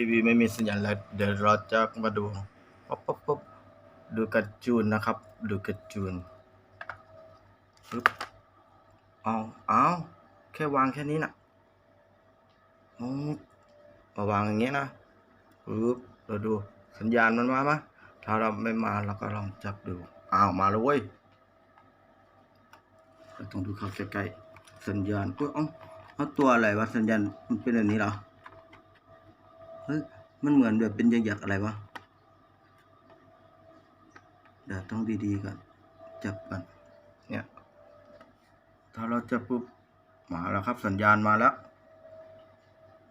ทีวีไม่มีสัญญาณแล้วเดี๋ยวเราจะมาดูป๊บป๊บป๊บดูกระจูนนะครับ ดูกระจูนปึ๊บเอาเอาแค่วางแค่นี้นะอ๋อมาวางอย่างเงี้ยนะปึ๊บเราดูสัญญาณมันมาไหมถ้าเราไม่มาเราก็ลองจับดูอ้าวมาแล้วเว้ยต้องดูเข้าใกล้ๆสัญญาณอุ้ยเอ้าเอาตัวอะไรวะสัญญาณมันเป็นแบบนี้เหรอ เฮ้ยมันเหมือนแบบเป็นยักๆอะไรวะเดี๋ยวต้องดีๆก่อนจับก่อนเนี่ยถ้าเราจับปุ๊บมาแล้วครับสัญญาณมาแล้ว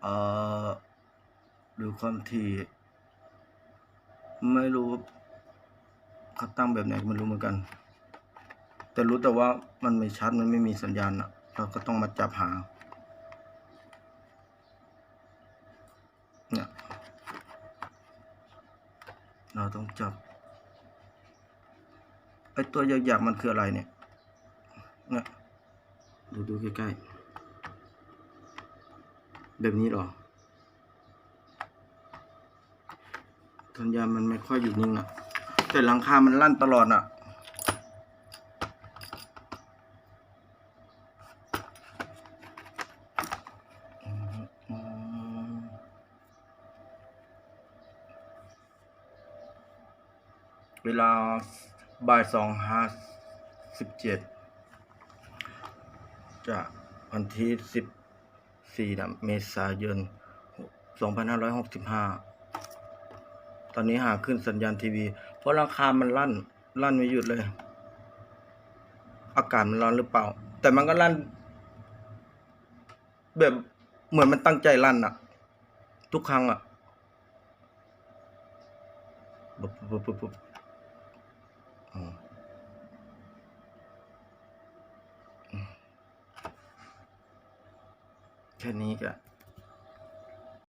เอ่อดูความถี่ไม่รู้เขาตั้งแบบไหนไม่รู้เหมือนกัน แต่รู้แต่ว่ามันไม่ชัดมันไม่มีสัญญาณอะเราก็ต้องมาจับหา เนี่ย เราต้องจับไอตัวหยาบๆมันคืออะไรเนี่ยนะดูดูใกล้ๆแบบนี้หรอทัญญามันไม่ค่อยอยู่นิ่งอะแต่หลังคามันลั่นตลอดอะ เวลาบ่ายสองห้าสิบเจ็ดจะวันที่สิบสี่เมษายนสองพันห้าร้อยหกสิบห้าตอนนี้หาขึ้นสัญญาณทีวี เพราะราคามันลั่น ลั่นไม่หยุดเลย อากาศมันร้อนหรือเปล่า แต่มันก็ลั่น แบบเหมือนมันตั้งใจลั่นอะทุกครั้งอะปุ๊บปุ๊บปุ๊บ แค่นี้ก็